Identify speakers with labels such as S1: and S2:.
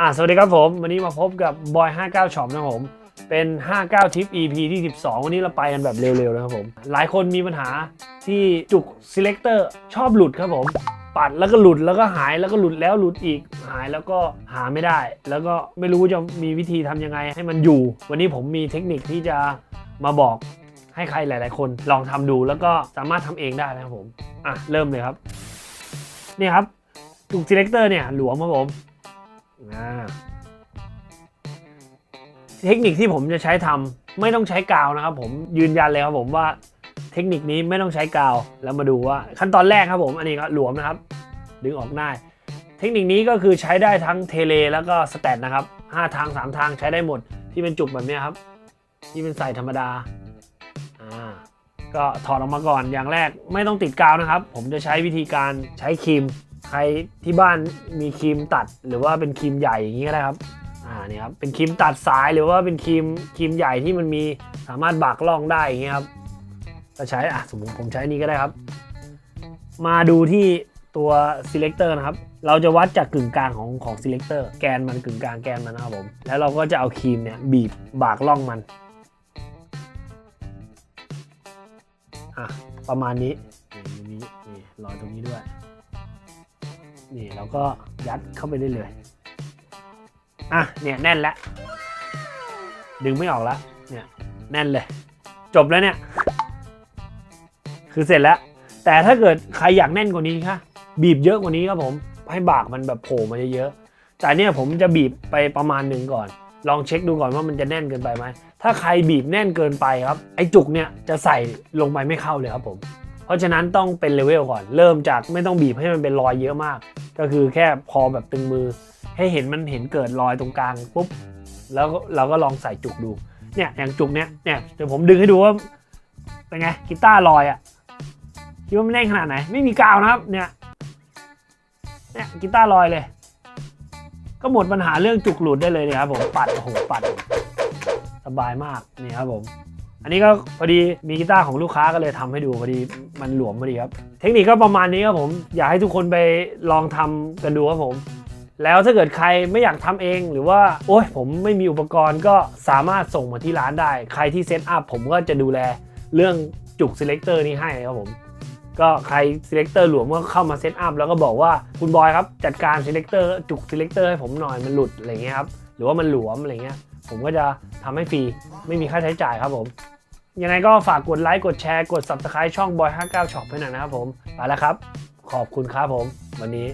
S1: อ่าสวัสดีครับผม วันนี้มาพบกับบอย59ช็อปนะครับผม เป็น 59ทิป EP ที่ 12 วันนี้เราไปกันแบบเร็วๆนะครับผม หลายคนมีปัญหาที่จุก selector ชอบหลุดครับผม ปัดแล้วก็หลุดแล้วก็หายแล้วก็หลุดแล้วหลุดอีกหายแล้วก็หาไม่ได้ แล้วก็ไม่รู้จะมีวิธีทำยังไงให้มันอยู่ วันนี้ผมมีเทคนิคที่จะมาบอกให้ใครหลาย ๆ คนลองทำดูแล้วก็สามารถทำเองได้นะครับผมอะเริ่มเลยครับนี่ครับจุก selector เนี่ยหลวมครับผม เทคนิคที่ผมจะใช้ทำไม่ต้องใช้กาวนะครับ ผมยืนยันเลยครับผมว่าเทคนิคนี้ไม่ต้องใช้กาวแล้วมาดูว่าขั้นตอนแรกครับผมอันนี้ก็หลวมนะครับ ดึงออกได้เทคนิคนี้ก็คือใช้ได้ทั้งเทเลแล้วก็สแตทนะครับห้าทางสามทางใช้ได้หมดที่เป็นจุกแบบนี้ครับ ที่เป็นใส่ธรรมดาอ่าก็ถอดออกมาก่อนอย่างแรกไม่ต้องติดกาวนะครับ ผมจะใช้วิธีการใช้ครีม ใครที่บ้านมีครีมตัดหรือว่าเป็นครีมใหญ่อย่างนี้ก็ได้ครับอ่านี่ครับเป็นครีมตัดสายหรือว่าเป็นครีมครีมใหญ่ที่มันมีสามารถบากล่องได้อย่างเงี้ยครับก็ใช้อะสมมติผมใช้นี้ก็ได้ครับ มาดูที่ตัว selector นะครับ เราจะวัดจากกึ่งกลางของของ selector แกนมันกึ่งกลางแกนมันนะครับผม แล้วเราก็จะเอาครีมเนี่ยบีบบากล่องมัน อะ ประมาณนี้นี่นี้นี่รอยตรงนี้ด้วย นี่เราก็ยัดเข้าไปได้เลย อะ เนี่ยแน่นแล้ว ดึงไม่ออกแล้วเนี่ย แน่นเลย จบแล้วเนี่ย คือเสร็จแล้ว แต่ถ้าเกิดใครอยากแน่นกว่านี้ค่ะบีบเยอะกว่านี้ครับผม ให้บากมันแบบโผล่มาเยอะๆแต่เนี่ยผมจะบีบไปประมาณหนึ่งก่อน ลองเช็คดูก่อนว่ามันจะแน่นเกินไปไหม ถ้าใครบีบแน่นเกินไปครับ ไอ้จุกเนี่ยจะใส่ลงไปไม่เข้าเลยครับผม เพราะฉะนั้นต้องเป็นเลเวลก่อน เริ่มจากไม่ต้องบีบให้มันเป็นรอยเยอะมาก ก็คือแค่พอแบบตึงมือ ให้เห็นมันเห็นเกิดรอยตรงกลางปุ๊บแล้วเราก็ลองใส่จุกดูเนี่ยอย่างจุกเนี้ยเนี่ยเดี๋ยวผมดึงให้ดูว่าเป็นไงกีตาร์ลอยอะ่ะคิดว่ามันแน่นขนาดไหน ไม่มีกาวนะครับเนี่ยเนี่ยกีตาร์ลอยเลย ก็หมดปัญหาเรื่องจุกหลุดได้เลยนี่ยครับผมปัดโอ้โหปัดสบายมากนี่ครับผม อันนี้ก็พอดีมีกีตาร์ของลูกค้าก็เลยทำให้ดูพอดีมันหลวมพอดีครับ เทคนิคก็ประมาณนี้ครับผมอยากให้ทุกคนไปลองทำกันดูครับผม แล้วถ้าเกิดใครไม่อยากทำเองหรือว่า โอ้ยผมไม่มีอุปกรณ์ก็สามารถส่งมาที่ร้านได้ ใครที่เซตอัพผมก็จะดูแลเรื่องจุก selector นี้ให้ครับผมก็ใคร selector หลวมก็เข้ามาเซตอัพแล้วก็บอกว่าคุณบอยครับจัดการ selector จุก selector ให้ผมหน่อยมันหลุดอะไรเงี้ยครับหรือว่ามันหลวมอะไรเงี้ยผมก็จะทำให้ฟรีไม่มีค่าใช้จ่ายครับผม ยังไงก็ฝากกดไลค์กดแชร์กด subscribe ช่อง Boy 59 Shop ให้หน่อยนะครับผมไปแล้วครับ ขอบคุณครับผม วันนี้